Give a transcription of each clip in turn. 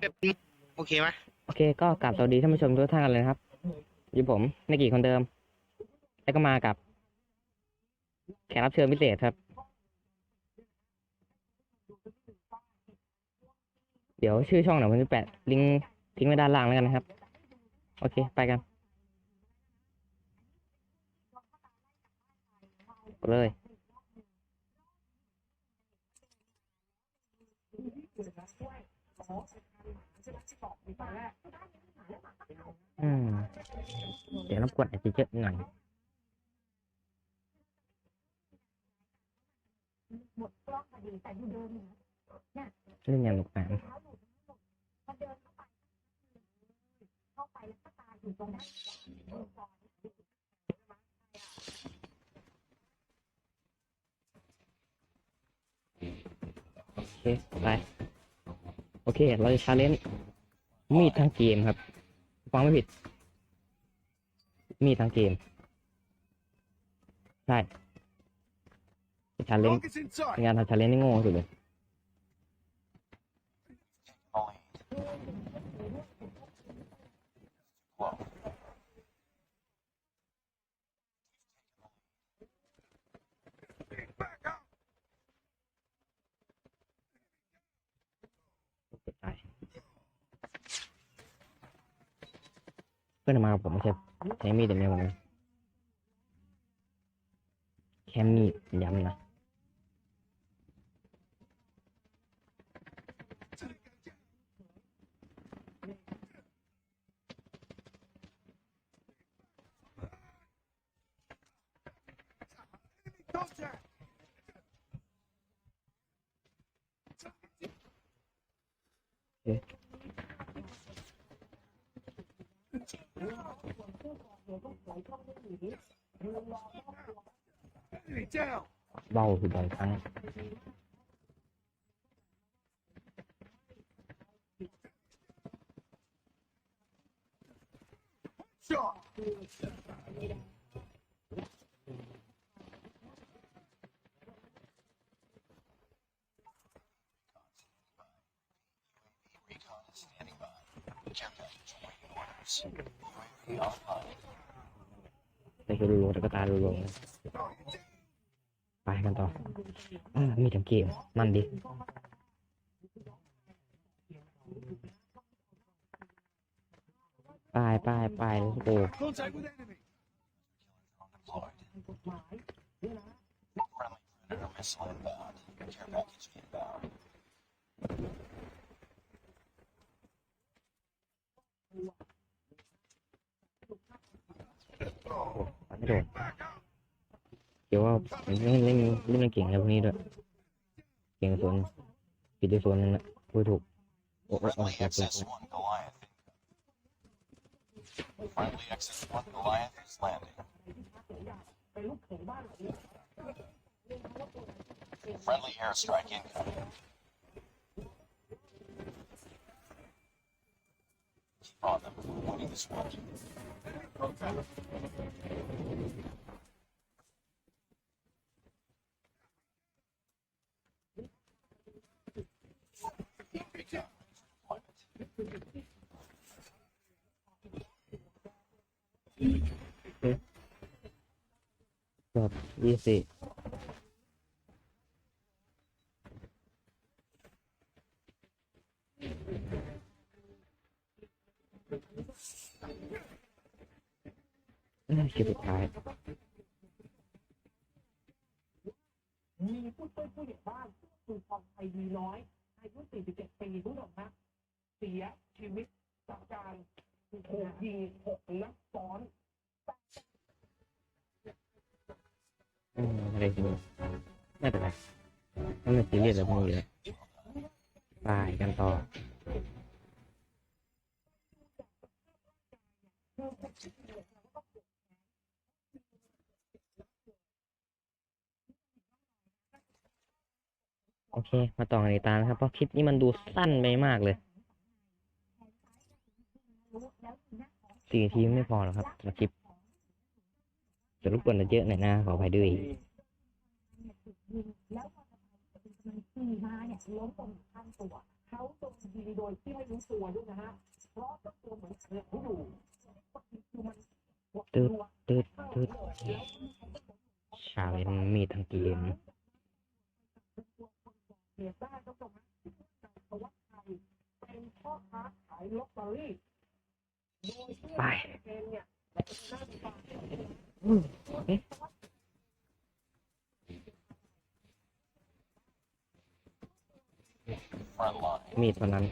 แบบโอเคไหมโอเคก็กลับสวัสดีท่านผู้ชมทุกท่านกันเลยนะครับอยู่ผมในกี่คนเดิม แล้วก็มากับ แขกรับเชิญพิเศษครับ เดี๋ยวชื่อช่องเดี๋ยวผมจะแปะลิงก์ทิ้งไว้ด้านล่างแล้วกันนะครับ โอเค ไปกันกดเลย อืม เดี๋ยวรบกวนอาจจะเยอะหน่อยเล่นอย่างหนุกหนานโอเคไป โอเค เราจะชาเลนจ์มีดทั้งเกมครับฟังไม่ผิด มีดทั้งเกม ใช่ชาเลนจ์ Target's in sight. เป็นทำชาเลนจ์นี่โง่สุดเลย Back up. ตายเพื่อนมากับผมไม่ใช่ใช้มีดอย่เดียวผมนแค่มีดย้ำนะ Contact. 拉我去摆摊。Thank you. นี่คือรูลงแต่ก็ตารูลงไปกันต่ออมีถังเกมมันดิไปไปไปโอ้ Care package inbound. ไม่ โดนเดี๋ยวว่าผมเล่นเล่นเล่นเก่งแล้วพวกนี้ด้วย เก่งส่วนผิดด้วยส่วนหนึงนะพูดถูก โอ้โอ้โอ้ Friendly แตกแตก XS-1 Goliath. Friendly XS-1 Goliath is landing. Friendly airstrike incoming. Keep on them. We're winning this one. Deployment. แบบยี่สิบ เอ้ยเก็บสุดท้ายมีผู้ช่วยผู้ใหญ่บ้านคือพรไทยมีน้อยอายุ 47 ปีผู้ชมนะเสียชีวิตจากการถูกยิงหกนัดซ้อนอืมอะไรทีนี้ไม่เป็นไรไม่เป็นซีเรียสอะไรพวกนี้เลยไปกันต่อ โอเค มาต่อกันอีกตามนะครับ เพราะคลิปนี้มันดูสั้นไปมากเลยสี่นาทีไม่พอหรอกครับสำหรับคลิปจะรบกวนเยอะหน่อยนะ ขออภัยด้วยแล้วพอจะไปมันขี่มาเนี่ยล้มตรงข้างตัว เขาโดนยิงโดยที่ไม่รู้ตัวด้วยนะฮะ เพราะเจ้าตัวเหมือนเหงอยู่คือมันหมดตัวตืดตืดชาเลนมีดทั้งเกม เหตุได้ก็ตรงนั้นสวัสดิ์ไทยเป็นพ่อค้าขายลอตเตอรี่โดยที่ไปเองเนี่ยหน้าตา Front line. มีดวันนั้น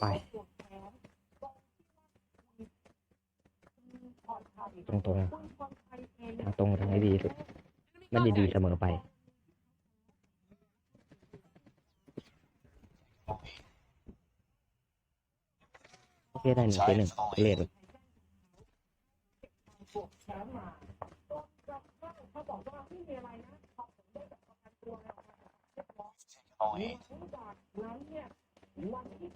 ไปตรงตรงๆทางตรงทางไหนดีสุด มันดีดีเสมอไป โอเคได้หนึ่งเจหนึ่งเลดบวกแชมป์มาเขาบอกว่าไม่มีอะไรนะขอผมได้แบบประกันตัวแล้วเรียบร้อย All eight. หลังจากนั้นเนี่ยวันที่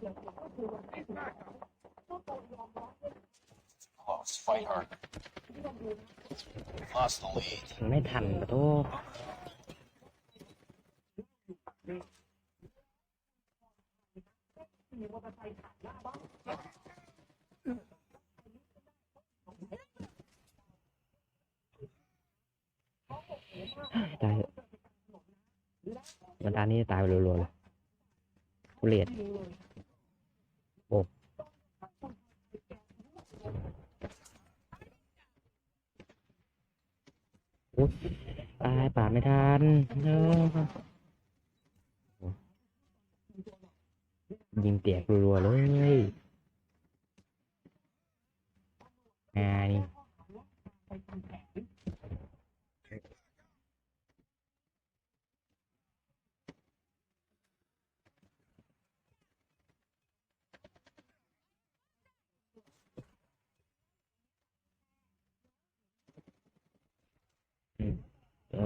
มันไม่ทันปะโทมีมอเตอร์ไซค์ผ่านหน้าบ้านตายวันตานี้ตายไปรัวๆเลยทุเรศโอ้อุ๊ย ตายป่าดไม่ทันเออยิงเตียกรัวๆเลยงานนี่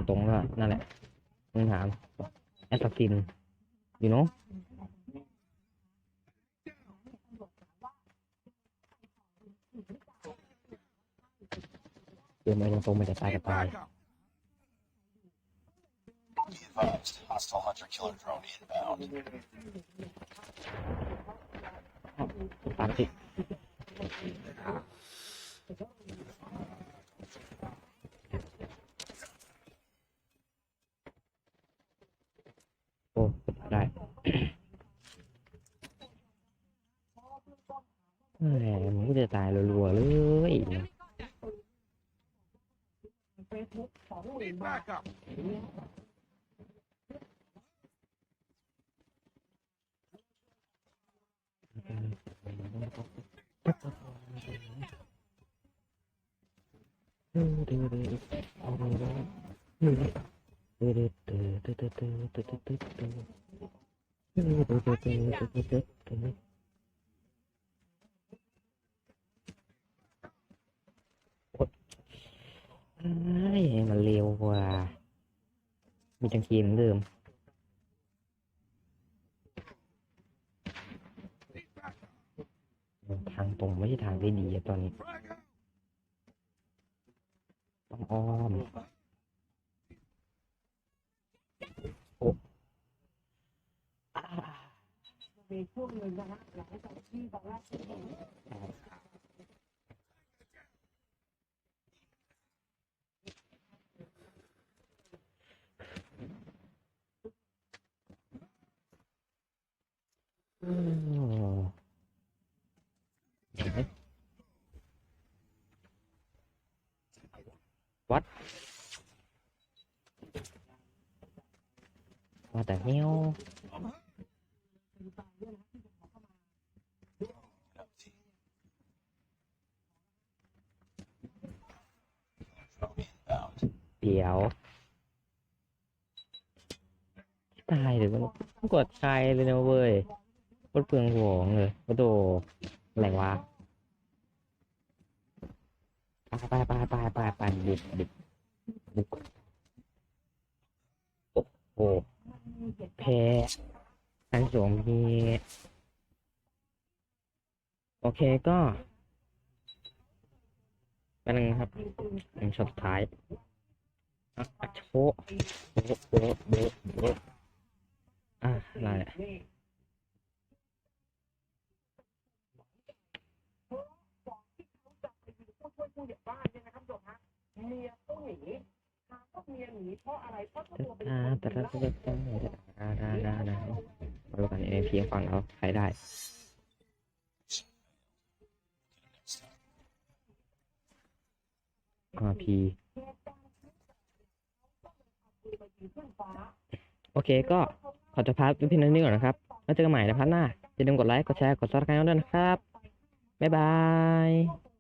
ตรงๆก็นั่นแหละมึงถามแอสซัสซินอยู่เนาะเดินไปตรงๆไม่ได้ตายก็ตาย Back up. Be advised. Hostile hunter killer drone inbound. ตามติดโอ้ได้แหมมึงก็จะตายรัวๆเลยเฟซบุ๊กสองห ไอ้มันเร็วกว่า มีจังคีมเดิมทางตรงไม่ใช่ทางที่ดีตอนนี้ ต้องอ้อมโอ้มีช่วงหนึ่งนะฮะหลังจากที่ตอนแรกที่เห็น อืมเห็นไหม วัดว่าแต่เนี้ยเดี๋ยวตายหรือมันมันกดใครเลยนะเว้ย กดเปลืองหัวเลยกระโดดอะไรวะไปไปไปไปไปไปบุกบุกบุกโอ้โหแพ้ทั้งสองทีโอเคก็เป็นงครับเป็นช็อตท้ายอะอะโชะโบ๊ะโบโบ๊ะโบอะอะไรอะ นี่ก่อนที่เขาจะไปยิง ผู้ช่วยผู้ใหญ่บ้านเนี่ยนะครับผู้ชมฮะเมียต้องหนีถามว่าเมียหนีเพราะอะไรเพราะตัวเป็นคนแต่ดีละแล้วต่ละแต่ละได้ได้ได้มาดูกันเอพีฝั่งเราใครได้อาพีโอเคก็ขอจะพักเพียงเท่านี้ก่อนนะครับ แล้วเจอกันใหม่ในพัทหน้า อย่าลืมกดไลค์ กดแชร์ กดซับสไครต์ด้วยนะครับ บ๊ายบาย